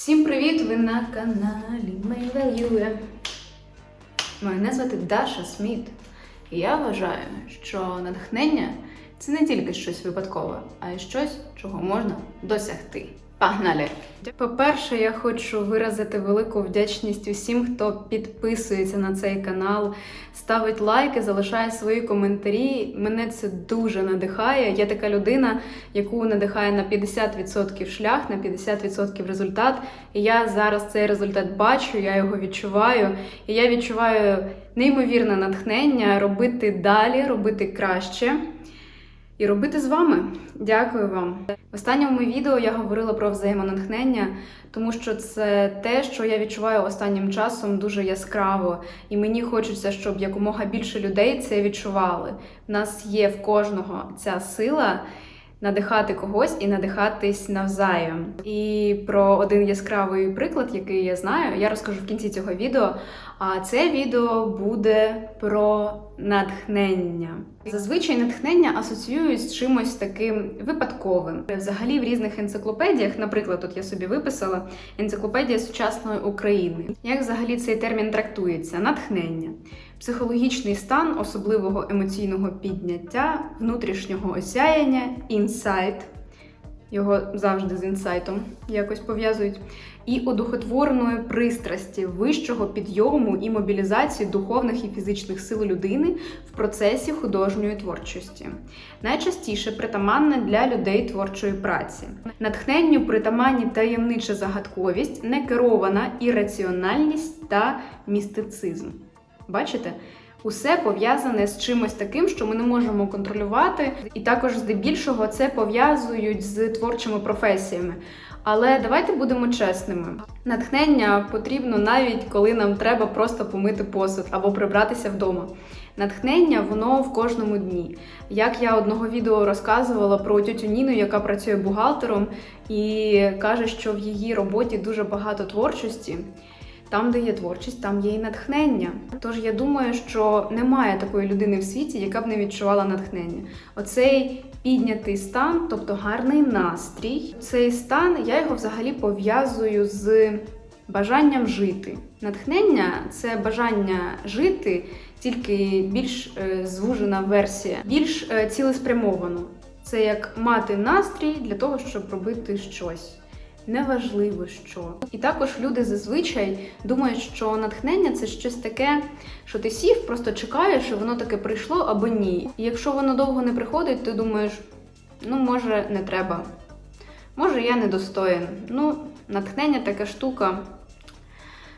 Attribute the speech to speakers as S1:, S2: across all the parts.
S1: Всім привіт! Ви на каналі My Мене звати Даша Сміт. І я вважаю, що натхнення це не тільки щось випадкове, а й щось, чого можна досягти. Погнали! По-перше, я хочу виразити велику вдячність усім, хто підписується на цей канал, ставить лайки, залишає свої коментарі. Мене це дуже надихає. Я така людина, яку надихає на 50% шлях, на 50% результат. І я зараз цей результат бачу, я його відчуваю. І я відчуваю неймовірне натхнення робити далі, робити краще. І робити з вами. Дякую вам. В останньому відео я говорила про взаємонатхнення, тому що це те, що я відчуваю останнім часом дуже яскраво, і мені хочеться, щоб якомога більше людей це відчували. В нас є в кожного ця сила. Надихати когось і надихатись навзаєм. І про один яскравий приклад, який я знаю, я розкажу в кінці цього відео. А це відео буде про натхнення. Зазвичай натхнення асоціюють з чимось таким випадковим. Взагалі в різних енциклопедіях, наприклад, тут я собі виписала енциклопедія сучасної України. Як взагалі цей термін трактується? Натхнення. Психологічний стан особливого емоційного підняття, внутрішнього осяяння, інсайт. Його завжди з інсайтом якось пов'язують, і одухотвореної пристрасті, вищого підйому і мобілізації духовних і фізичних сил людини в процесі художньої творчості, найчастіше притаманне для людей творчої праці. Натхненню притаманні таємнича загадковість, некерована ірраціональність та містицизм. Бачите? Усе пов'язане з чимось таким, що ми не можемо контролювати, і також здебільшого це пов'язують з творчими професіями. Але давайте будемо чесними. Натхнення потрібно навіть коли нам треба просто помити посуд або прибратися вдома. Натхнення воно в кожному дні. Як я одного відео розказувала про тютю Ніну, яка працює бухгалтером, і каже, що в її роботі дуже багато творчості. Там, де є творчість, там є і натхнення. Тож я думаю, що немає такої людини в світі, яка б не відчувала натхнення. Оцей піднятий стан, тобто гарний настрій, цей стан я його взагалі пов'язую з бажанням жити. Натхнення це бажання жити, тільки більш е, звужена версія, більш е, цілеспрямовано. Це як мати настрій для того, щоб робити щось. Неважливо що. І також люди зазвичай думають, що натхнення це щось таке, що ти сів, просто чекаєш, і воно таке прийшло або ні. І якщо воно довго не приходить, ти думаєш, ну може не треба. Може, я недостоїн. Ну, натхнення така штука.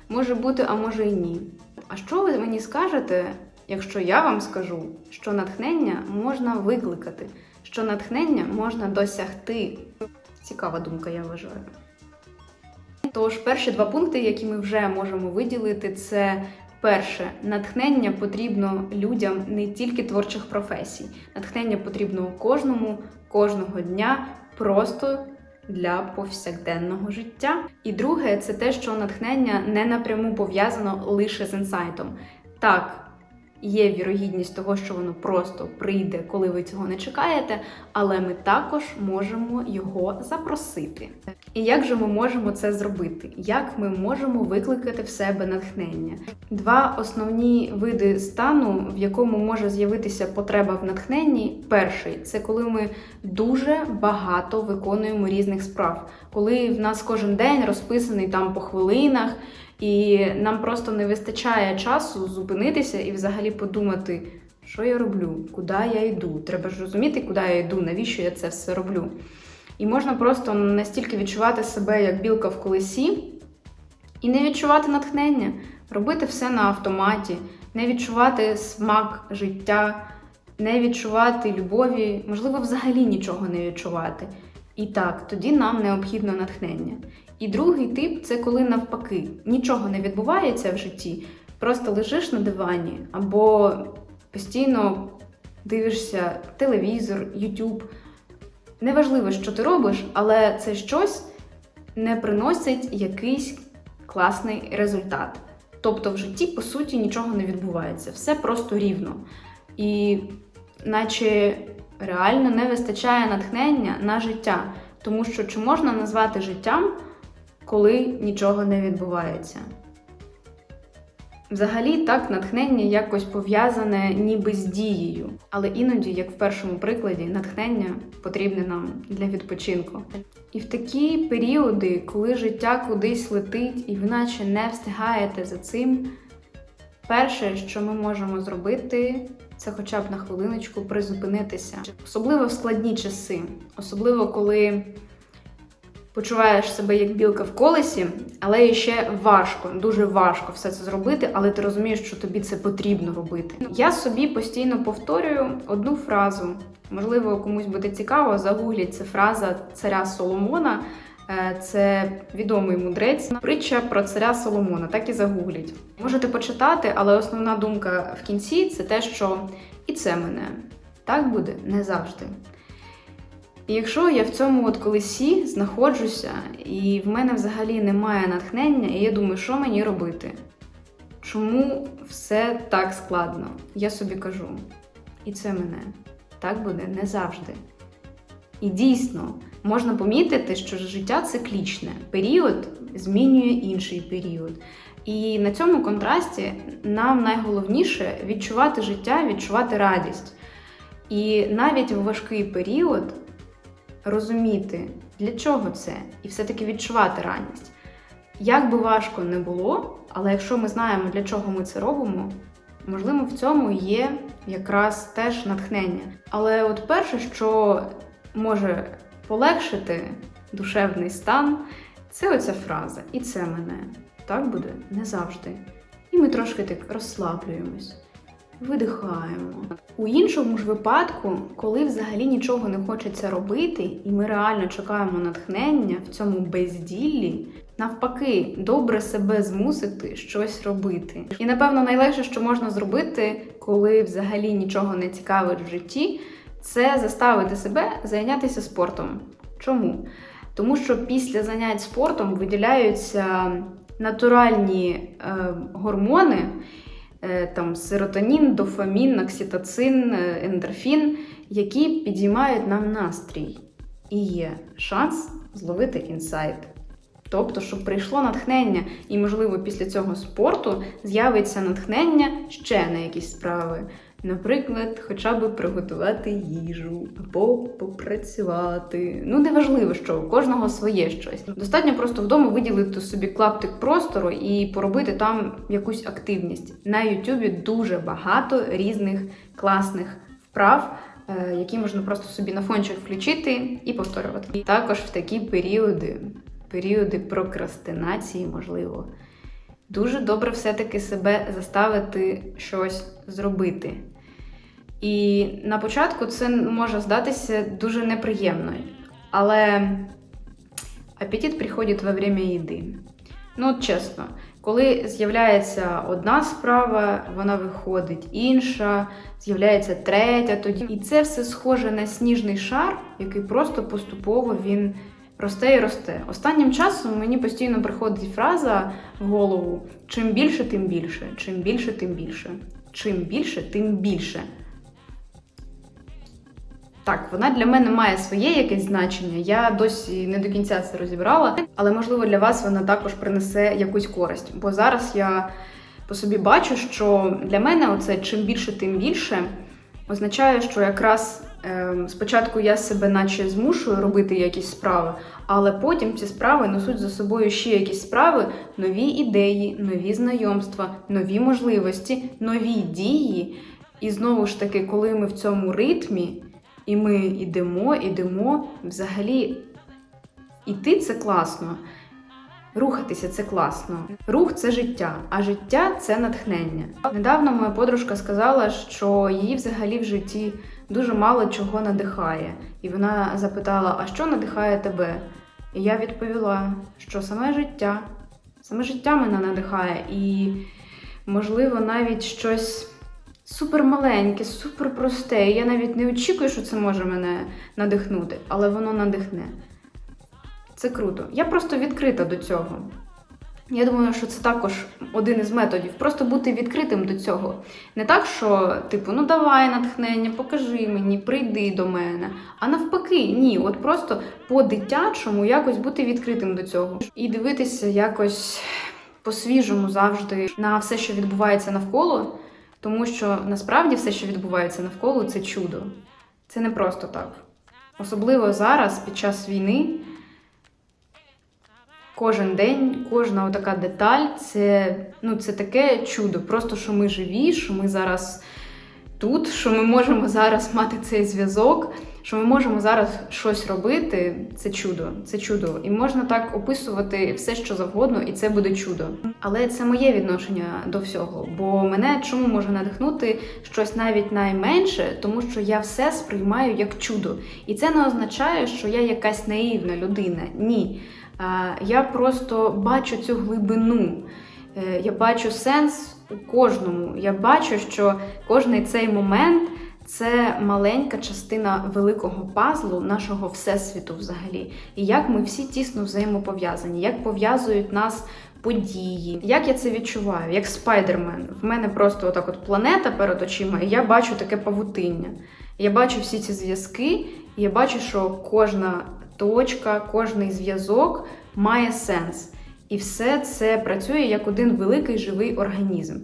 S1: Може бути, а може і ні. А що ви мені скажете, якщо я вам скажу, що натхнення можна викликати, що натхнення можна досягти? Цікава думка, я вважаю. Тож, перші два пункти, які ми вже можемо виділити, це перше, натхнення потрібно людям не тільки творчих професій. Натхнення потрібно кожному, кожного дня, просто для повсякденного життя. І друге, це те, що натхнення не напряму пов'язано лише з інсайтом. Так, є вірогідність того, що воно просто прийде, коли ви цього не чекаєте, але ми також можемо його запросити. І як же ми можемо це зробити? Як ми можемо викликати в себе натхнення? Два основні види стану, в якому може з'явитися потреба в натхненні. Перший це коли ми дуже багато виконуємо різних справ, коли в нас кожен день розписаний там по хвилинах. І нам просто не вистачає часу зупинитися і взагалі подумати, що я роблю, куди я йду. Треба ж розуміти, куди я йду, навіщо я це все роблю. І можна просто настільки відчувати себе як білка в колесі і не відчувати натхнення, робити все на автоматі, не відчувати смак життя, не відчувати любові, можливо, взагалі нічого не відчувати. І так, тоді нам необхідно натхнення. І другий тип це коли навпаки нічого не відбувається в житті, просто лежиш на дивані або постійно дивишся телевізор, YouTube. Неважливо, що ти робиш, але це щось не приносить якийсь класний результат. Тобто в житті, по суті, нічого не відбувається, все просто рівно. І наче реально не вистачає натхнення на життя. Тому що чи можна назвати життям коли нічого не відбувається. Взагалі, так, натхнення якось пов'язане ніби з дією, але іноді, як в першому прикладі, натхнення потрібне нам для відпочинку. І в такі періоди, коли життя кудись летить, і ви наче не встигаєте за цим, перше, що ми можемо зробити, це хоча б на хвилиночку призупинитися. Особливо в складні часи, особливо коли почуваєш себе як білка в колесі, але ще важко, дуже важко все це зробити, але ти розумієш, що тобі це потрібно робити. Я собі постійно повторюю одну фразу. Можливо, комусь буде цікаво, загугліть це фраза царя Соломона. Е, Це відомий мудрець, притча про царя Соломона. Так і загугліть. Можете почитати, але основна думка в кінці це те, що і це мене так буде не завжди. І якщо я в цьому от колесі знаходжуся, і в мене взагалі немає натхнення, і я думаю, що мені робити? Чому все так складно? Я собі кажу, і це мене так буде не завжди. І дійсно можна помітити, що життя циклічне, період змінює інший період. І на цьому контрасті нам найголовніше відчувати життя, відчувати радість. І навіть в важкий період розуміти, для чого це, і все-таки відчувати радість. Як би важко не було, але якщо ми знаємо, для чого ми це робимо, можливо, в цьому є якраз теж натхнення. Але от перше, що може полегшити душевний стан, це оця фраза. І це мене. Так буде не завжди. І ми трошки так розслаблюємось, видихаємо. У іншому ж випадку, коли взагалі нічого не хочеться робити, і ми реально чекаємо натхнення в цьому безділлі, навпаки, добре себе змусити щось робити. І напевно найлегше, що можна зробити, коли взагалі нічого не цікавить в житті, це заставити себе зайнятися спортом. Чому? Тому що після занять спортом виділяються натуральні е, гормони, е, там серотонін, дофамін, окситоцин, е, ендорфін, які підіймають нам настрій. І є шанс зловити інсайт. Тобто, щоб прийшло натхнення, і, можливо, після цього спорту з'явиться натхнення ще на якісь справи. Наприклад, хоча б приготувати їжу або попрацювати. Ну, неважливо, що у кожного своє щось. Достатньо просто вдома виділити собі клаптик простору і поробити там якусь активність. На Ютубі дуже багато різних класних вправ. е, Які можна просто собі на фончик включити і повторювати. І також в такі періоди, періоди прокрастинації, можливо, дуже добре все-таки себе заставити щось зробити. І на початку це може здатися дуже неприємно. Але апетит приходить во время їди. Ну, от чесно, коли з'являється одна справа, вона виходить інша, з'являється третя тоді. І це все схоже на сніжний шар, який просто поступово він росте і росте. Останнім часом мені постійно приходить фраза в голову: чим більше, тим більше, чим більше, тим більше, чим більше, тим більше. Так, вона для мене має своє якесь значення. Я досі не до кінця це розібрала, але можливо для вас вона також принесе якусь користь. Бо зараз я по собі бачу, що для мене оце чим більше, тим більше означає, що якраз ем, спочатку я себе наче змушую робити якісь справи, але потім ці справи несуть за собою ще якісь справи, нові ідеї, нові знайомства, нові можливості, нові дії. І знову ж таки, коли ми в цьому ритмі. І ми йдемо, йдемо. Взагалі, іти це класно, рухатися це класно. Рух це життя, а життя це натхнення. Недавно моя подружка сказала, що її взагалі в житті дуже мало чого надихає. І вона запитала: а що надихає тебе? І я відповіла, що саме життя, саме життя мене надихає, і, можливо, навіть щось супер маленьке, супер просте. Я навіть не очікую, що це може мене надихнути, але воно надихне. Це круто. Я просто відкрита до цього. Я думаю, що це також один із методів. Просто бути відкритим до цього. Не так, що, типу, ну давай натхнення, покажи мені, прийди до мене. А навпаки, ні, от просто по-дитячому якось бути відкритим до цього. І дивитися якось по-свіжому завжди на все, що відбувається навколо, тому що насправді все, що відбувається навколо, це чудо. Це не просто так. Особливо зараз, під час війни. Кожен день, кожна така деталь це, ну, це таке чудо. Просто що ми живі, що ми зараз тут, що ми можемо зараз мати цей зв'язок, що ми можемо зараз щось робити. Це чудо, це чудо. І можна так описувати все, що завгодно, і це буде чудо. Але це моє відношення до всього. Бо мене чому може надихнути щось навіть найменше, тому що я все сприймаю як чудо. І це не означає, що я якась наївна людина. Ні. Я просто бачу цю глибину. Е, Я бачу сенс у кожному. Я бачу, що кожний цей момент це маленька частина великого пазлу нашого всесвіту взагалі. І як ми всі тісно взаємопов'язані, як пов'язують нас події. Як я це відчуваю? Як спайдермен. В мене просто отак от планета перед очима, і я бачу таке павутиння. Я бачу всі ці зв'язки, і я бачу, що кожна точка, кожний зв'язок має сенс. І все це працює як один великий живий організм.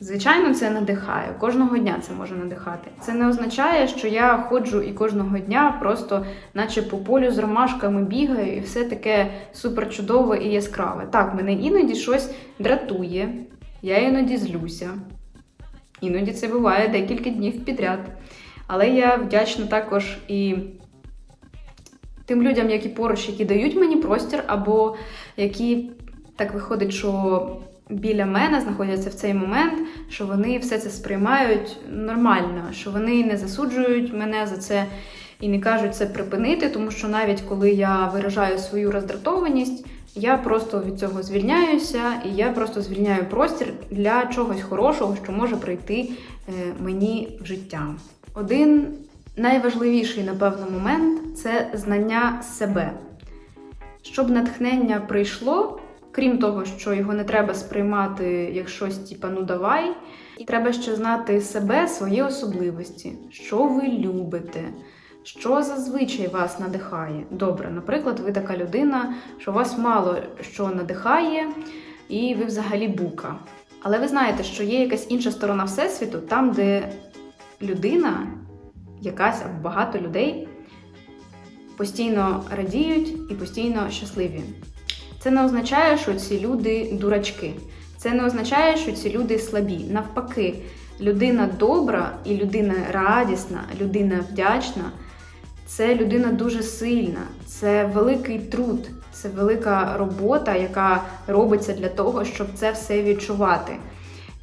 S1: Звичайно, це надихає. Кожного дня це може надихати. Це не означає, що я ходжу і кожного дня просто, наче по полю з ромашками бігаю, і все таке супер чудове і яскраве. Так, мене іноді щось дратує, я іноді злюся. Іноді це буває декілька днів підряд. Але я вдячна також і тим людям, які поруч, які дають мені простір, або які так виходить, що біля мене знаходяться в цей момент, що вони все це сприймають нормально, що вони не засуджують мене за це і не кажуть це припинити, тому що навіть коли я виражаю свою роздратованість, я просто від цього звільняюся, і я просто звільняю простір для чогось хорошого, що може прийти е, мені в життя. Один найважливіший, напевно, момент це знання себе. Щоб натхнення прийшло, крім того, що його не треба сприймати як щось, типа ну давай, треба ще знати себе, свої особливості, що ви любите, що зазвичай вас надихає. Добре, наприклад, ви така людина, що вас мало що надихає, і ви взагалі бука. Але ви знаєте, що є якась інша сторона Всесвіту, там, де людина, якась або багато людей постійно радіють і постійно щасливі. Це не означає, що ці люди дурачки. Це не означає, що ці люди слабі. Навпаки, людина добра і людина радісна, людина вдячна це людина дуже сильна, це великий труд, це велика робота, яка робиться для того, щоб це все відчувати.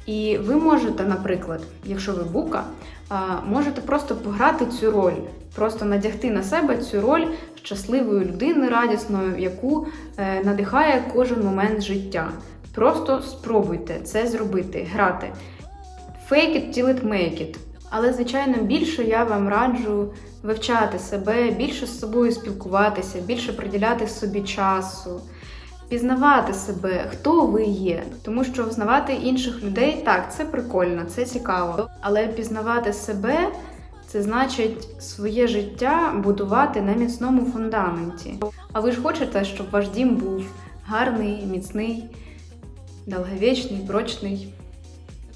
S1: І ви можете, наприклад, якщо ви бука, можете просто пограти цю роль, просто надягти на себе цю роль щасливої людини, радісної, яку е, надихає кожен момент життя. Просто спробуйте це зробити, грати. Fake it till it make it. Але, звичайно, більше я вам раджу вивчати себе, більше з собою спілкуватися, більше приділяти собі часу пізнавати себе, хто ви є. Тому що взнавати інших людей так, це прикольно, це цікаво. Але пізнавати себе це значить своє життя будувати на міцному фундаменті. А ви ж хочете, щоб ваш дім був гарний, міцний, довговічний, прочний.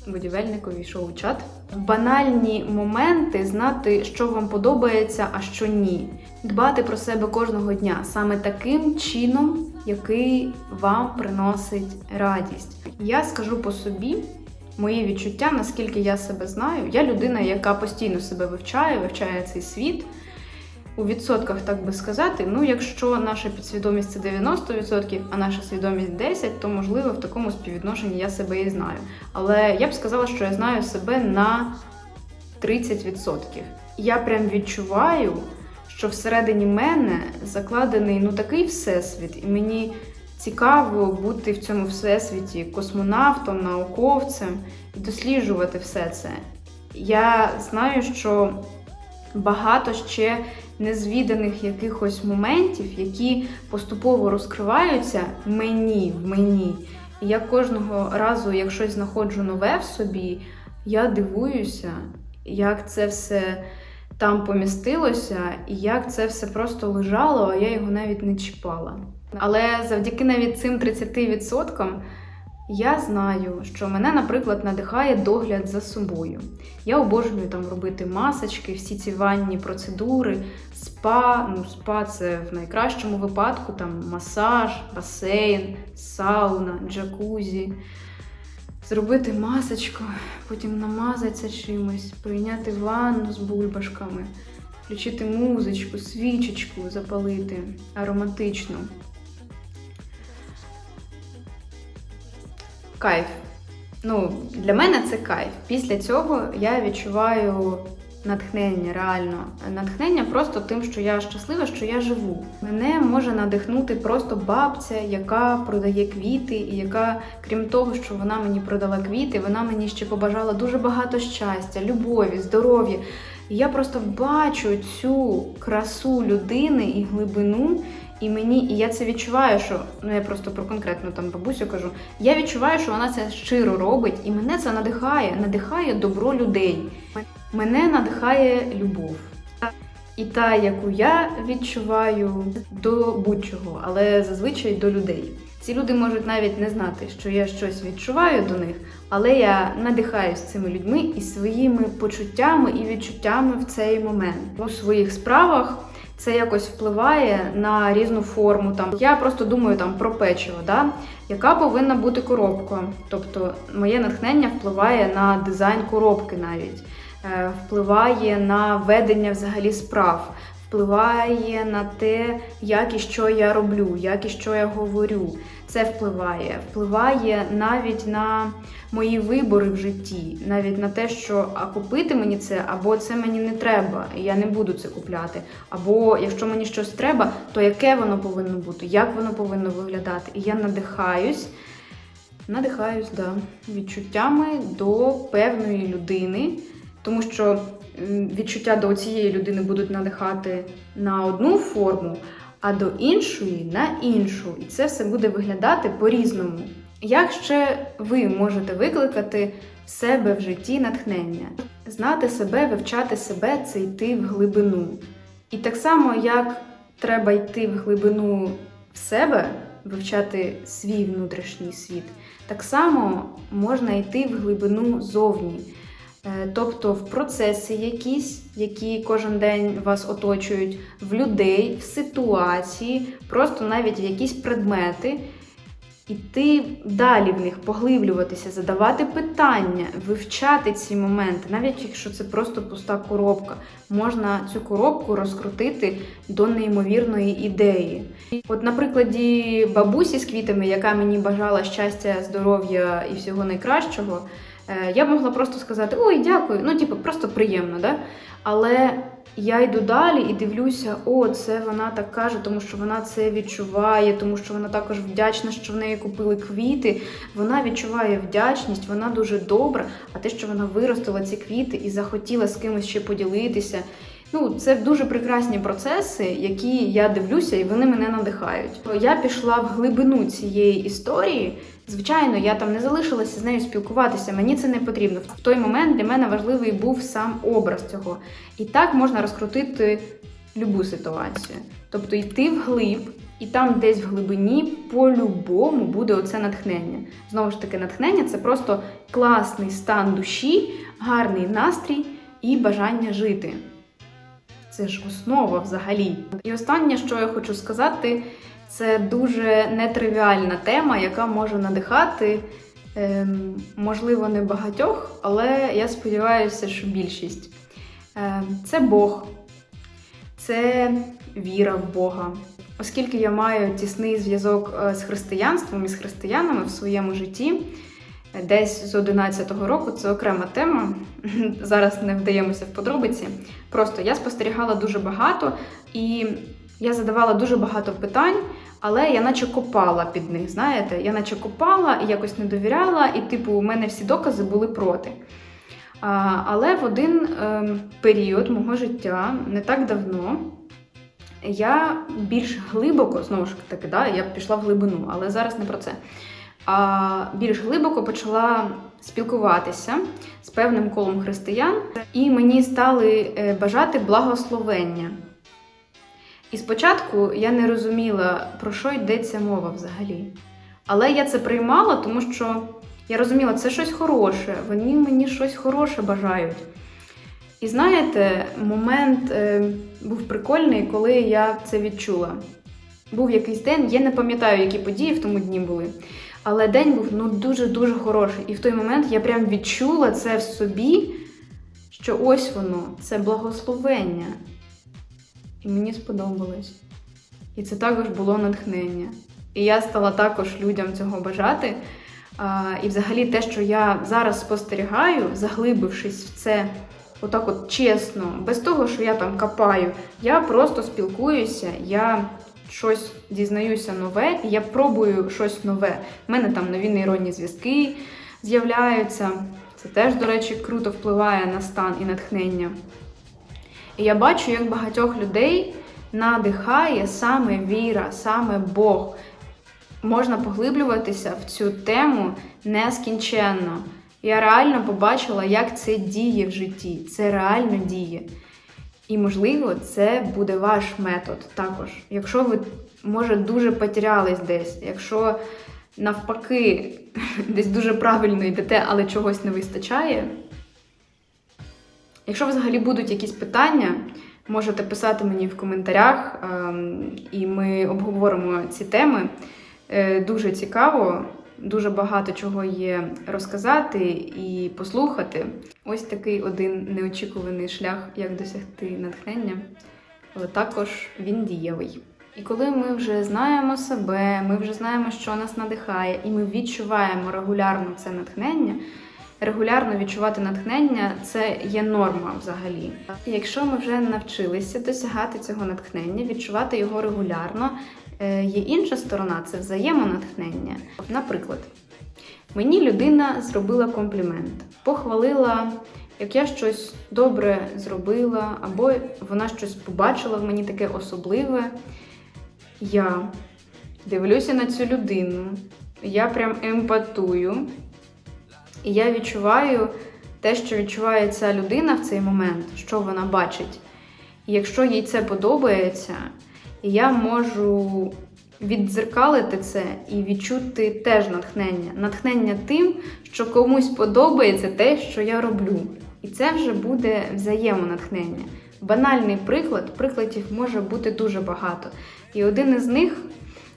S1: Будівельнику війшов у чат. Банальні моменти знати, що вам подобається, а що ні. Дбати про себе кожного дня саме таким чином, який вам приносить радість. Я скажу по собі мої відчуття, наскільки я себе знаю. Я людина, яка постійно себе вивчає, вивчає цей світ. У відсотках, так би сказати, ну, якщо наша підсвідомість це 90%, а наша свідомість 10%, то можливо в такому співвідношенні я себе і знаю. Але я б сказала, що я знаю себе на 30%. Я прям відчуваю, що всередині мене закладений ну такий всесвіт, і мені цікаво бути в цьому всесвіті космонавтом, науковцем і досліджувати все це. Я знаю, що багато ще незвіданих якихось моментів, які поступово розкриваються мені в мені. І я кожного разу, як знаходжу нове в собі, я дивуюся, як це все там помістилося, і як це все просто лежало, а я його навіть не чіпала. Але завдяки навіть цим 30% я знаю, що мене, наприклад, надихає догляд за собою. Я обожнюю там робити масочки, всі ці ванні процедури, спа. Ну, спа це в найкращому випадку там масаж, басейн, сауна, джакузі. Зробити масочку, потім намазатися чимось, прийняти ванну з бульбашками, включити музичку, свічечку запалити ароматичну. Кайф. Ну, для мене це кайф. Після цього я відчуваю натхнення, реально. Натхнення просто тим, що я щаслива, що я живу. Мене може надихнути просто бабця, яка продає квіти, і яка, крім того, що вона мені продала квіти, вона мені ще побажала дуже багато щастя, любові, здоров'я. І я просто бачу цю красу людини і глибину. І мені, і я це відчуваю, що ну я просто про конкретну там бабусю кажу. Я відчуваю, що вона це щиро робить, і мене це надихає, надихає добро людей. Мене надихає любов. І та, яку я відчуваю до будь-чого, але зазвичай до людей. Ці люди можуть навіть не знати, що я щось відчуваю до них, але я надихаюсь цими людьми і своїми почуттями і відчуттями в цей момент у своїх справах. Це якось впливає на різну форму. Там я просто думаю там про печиво, да? яка повинна бути коробка. Тобто моє натхнення впливає на дизайн коробки навіть, впливає на ведення взагалі справ, впливає на те, як і що я роблю, як і що я говорю. Це впливає, впливає навіть на мої вибори в житті, навіть на те, що а купити мені це, або це мені не треба, і я не буду це купляти. Або якщо мені щось треба, то яке воно повинно бути, як воно повинно виглядати. І я надихаюсь, надихаюсь, да, відчуттями до певної людини, тому що відчуття до цієї людини будуть надихати на одну форму а до іншої на іншу. І це все буде виглядати по-різному. Як ще ви можете викликати в себе в житті натхнення? Знати себе, вивчати себе це йти в глибину. І так само, як треба йти в глибину в себе, вивчати свій внутрішній світ, так само можна йти в глибину зовні. Е, Тобто в процеси якісь, які кожен день вас оточують, в людей, в ситуації, просто навіть в якісь предмети, іти далі в них, поглиблюватися, задавати питання, вивчати ці моменти, навіть якщо це просто пуста коробка, можна цю коробку розкрутити до неймовірної ідеї. От, на прикладі бабусі з квітами, яка мені бажала щастя, здоров'я і всього найкращого. Е, Я б могла просто сказати Ой, дякую, ну, типу, просто приємно, да? Але я йду далі і дивлюся, о, це вона так каже, тому що вона це відчуває, тому що вона також вдячна, що в неї купили квіти. Вона відчуває вдячність, вона дуже добра. А те, що вона виростила ці квіти і захотіла з кимось ще поділитися. Ну, це дуже прекрасні процеси, які я дивлюся, і вони мене надихають. Я пішла в глибину цієї історії. Звичайно, я там не залишилася з нею спілкуватися. Мені це не потрібно. В той момент для мене важливий був сам образ цього. І так можна розкрутити любу ситуацію. Тобто йти вглиб, і там десь в глибині по-любому буде оце натхнення. Знову ж таки, натхнення це просто класний стан душі, гарний настрій і бажання жити. Це ж основа взагалі. І останнє, що я хочу сказати, це дуже нетривіальна тема, яка може надихати, ем, можливо, не багатьох, але я сподіваюся, що більшість. Ем, це Бог, це віра в Бога. Оскільки я маю тісний зв'язок е, з християнством і з християнами в своєму житті, десь з 11-го року це окрема тема. Зараз не вдаємося в подробиці. Просто я спостерігала дуже багато і я задавала дуже багато питань, але я наче копала під них. Знаєте, я наче копала і якось не довіряла, і, типу, у мене всі докази були проти. А, але в один е, період мого життя, не так давно, я більш глибоко, знову ж таки, да, я пішла в глибину, але зараз не про це. Більш глибоко почала спілкуватися з певним колом християн, і мені стали е, бажати благословення. І спочатку я не розуміла, про що йдеться мова взагалі. Але я це приймала, тому що я розуміла, це щось хороше, вони мені щось хороше бажають. І знаєте, момент е, був прикольний, коли я це відчула. Був якийсь день, я не пам'ятаю, які події в тому дні були. Але день був ну дуже-дуже хороший. І в той момент я прям відчула це в собі, що ось воно, це благословення. І мені сподобалось. І це також було натхнення. І я стала також людям цього бажати. А, і взагалі те, що я зараз спостерігаю, заглибившись в це отак от чесно, без того, що я там копаю, я просто спілкуюся, я щось дізнаюся нове, і я пробую щось нове. У мене там нові нейронні зв'язки з'являються. Це теж, до речі, круто впливає на стан і натхнення. І я бачу, як багатьох людей надихає саме віра, саме Бог. Можна поглиблюватися в цю тему нескінченно. Я реально побачила, як це діє в житті. Це реально діє. І, можливо, це буде ваш метод також. Якщо ви, може, дуже потерялись десь, якщо навпаки десь дуже правильно йдете, але чогось не вистачає. Якщо взагалі будуть якісь питання, можете писати мені в коментарях, ем, і ми обговоримо ці теми. Е, Дуже цікаво, дуже багато чого є розказати і послухати. Ось такий один неочікуваний шлях, як досягти натхнення, але також він дієвий. І коли ми вже знаємо себе, ми вже знаємо, що нас надихає, і ми відчуваємо регулярно це натхнення. Регулярно відчувати натхнення це є норма взагалі. І Якщо ми вже навчилися досягати цього натхнення, відчувати його регулярно, є інша сторона це взаємонатхнення. Наприклад, мені людина зробила комплімент, похвалила, як я щось добре зробила, або вона щось побачила в мені таке особливе. Я дивлюся на цю людину, я прям емпатую. І я відчуваю те, що відчуває ця людина в цей момент, що вона бачить. І якщо їй це подобається, я можу віддзеркалити це і відчути теж натхнення. Натхнення тим, що комусь подобається те, що я роблю. І це вже буде взаємонатхнення. Банальний приклад, прикладів може бути дуже багато. І один із них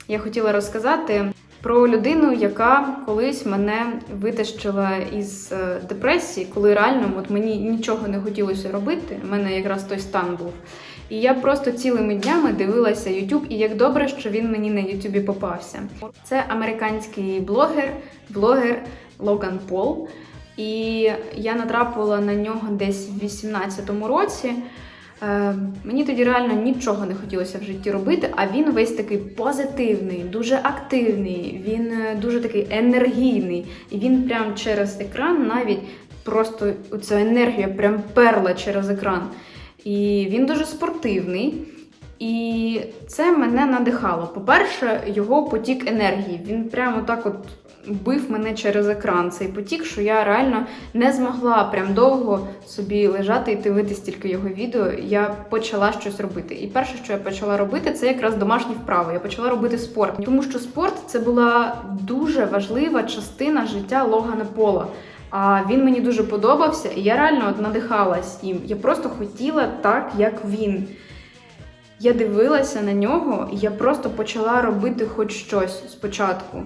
S1: я хотіла розказати про людину, яка колись мене витащила із е, депресії, коли реально от мені нічого не хотілося робити. У мене якраз той стан був. І я просто цілими днями дивилася YouTube, і як добре, що він мені на Ютубі попався. Це американський блогер, блогер Логан Пол. І я натрапила на нього десь в 18-му році. Е, мені тоді реально нічого не хотілося в житті робити, а він весь такий позитивний, дуже активний, він е, дуже такий енергійний. І він прям через екран навіть просто ця енергія прям перла через екран. І він дуже спортивний. І це мене надихало. По-перше, його потік енергії. Він прямо так от бив мене через екран. Цей потік, що я реально не змогла прям довго собі лежати і дивитись тільки його відео. Я почала щось робити. І перше, що я почала робити, це якраз домашні вправи. Я почала робити спорт, тому що спорт це була дуже важлива частина життя Логана Пола. А він мені дуже подобався, і я реально от надихалась їм. Я просто хотіла так, як він. Я дивилася на нього, і я просто почала робити хоч щось спочатку.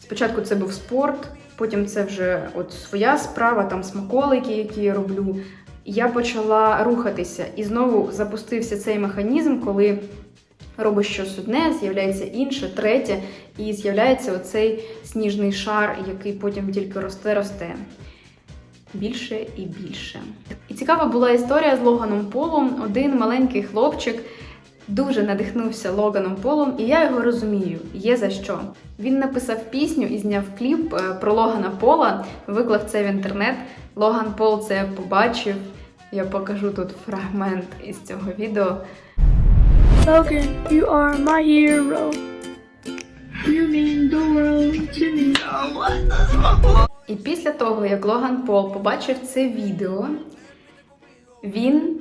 S1: Спочатку це був спорт, потім це вже от своя справа, там смаколики, які я роблю. Я почала рухатися. І знову запустився цей механізм, коли робиш щось одне, з'являється інше, третє, і з'являється оцей сніжний шар, який потім тільки росте-росте. Більше і більше. І цікава була історія з Логаном Полом. Один маленький хлопчик дуже надихнувся Логаном Полом, і я його розумію. Є за що. Він написав пісню і зняв кліп е, про Логана Пола, виклав це в інтернет. Логан Пол це побачив. Я покажу тут фрагмент із цього відео.
S2: Logan, you are my hero. You mean the world to me.
S1: І після того, як Логан Пол побачив це відео, він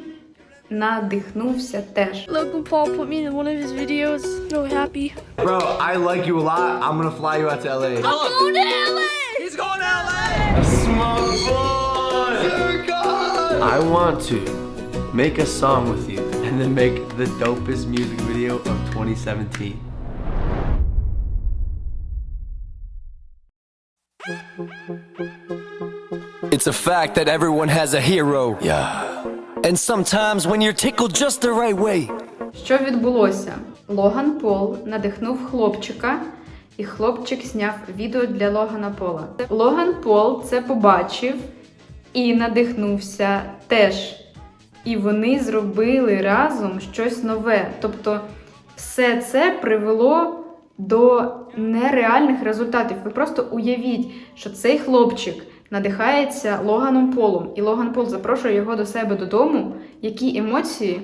S1: надихнувся теж.
S2: Logan Paul put me in one of his videos. Really happy.
S3: Bro, I like you a lot. I'm gonna fly you out to LA.
S2: I'm going to LA!
S3: He's going to LA! Smart boy!
S4: I want to make a song with you and then make the dopest music video of 2017.
S5: It's a fact that everyone has a hero. Yeah. And sometimes when you're tickled just the right way,
S1: Що відбулося? Логан Пол надихнув хлопчика, і хлопчик зняв відео для Логана Пола. Логан Пол це побачив і надихнувся теж. І вони зробили разом щось нове. Тобто, все це привело до нереальних результатів. Ви просто уявіть, що цей хлопчик надихається Логаном Полом, і Логан Пол запрошує його до себе додому. Які емоції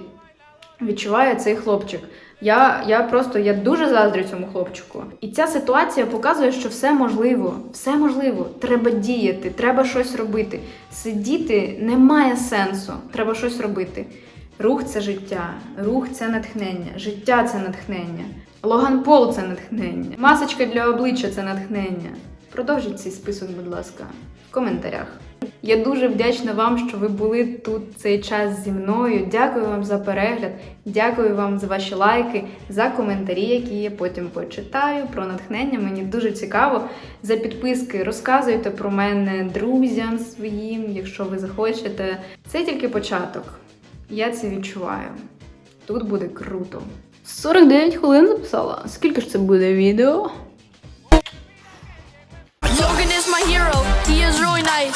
S1: відчуває цей хлопчик. Я, я просто я дуже заздрю цьому хлопчику. І ця ситуація показує, що все можливо, все можливо. Треба діяти, треба щось робити. Сидіти немає сенсу. Треба щось робити. Рух це життя, рух це натхнення, життя це натхнення. Логан Пол це натхнення. Масочка для обличчя це натхнення. Продовжіть цей список, будь ласка, в коментарях. Я дуже вдячна вам, що ви були тут цей час зі мною. Дякую вам за перегляд, дякую вам за ваші лайки, за коментарі, які я потім почитаю. Про натхнення мені дуже цікаво. За підписки розказуйте про мене друзям своїм, якщо ви захочете. Це тільки початок. Я це відчуваю. Тут буде круто. 49 хвилин записала. Скільки ж це буде відео?
S2: Is my hero. He is really nice.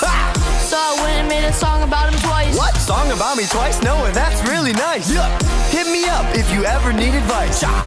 S2: So I went and made a song about him twice.
S5: what? Song about me twice? No, and that's really nice. Yeah. Hit me up if you ever need advice.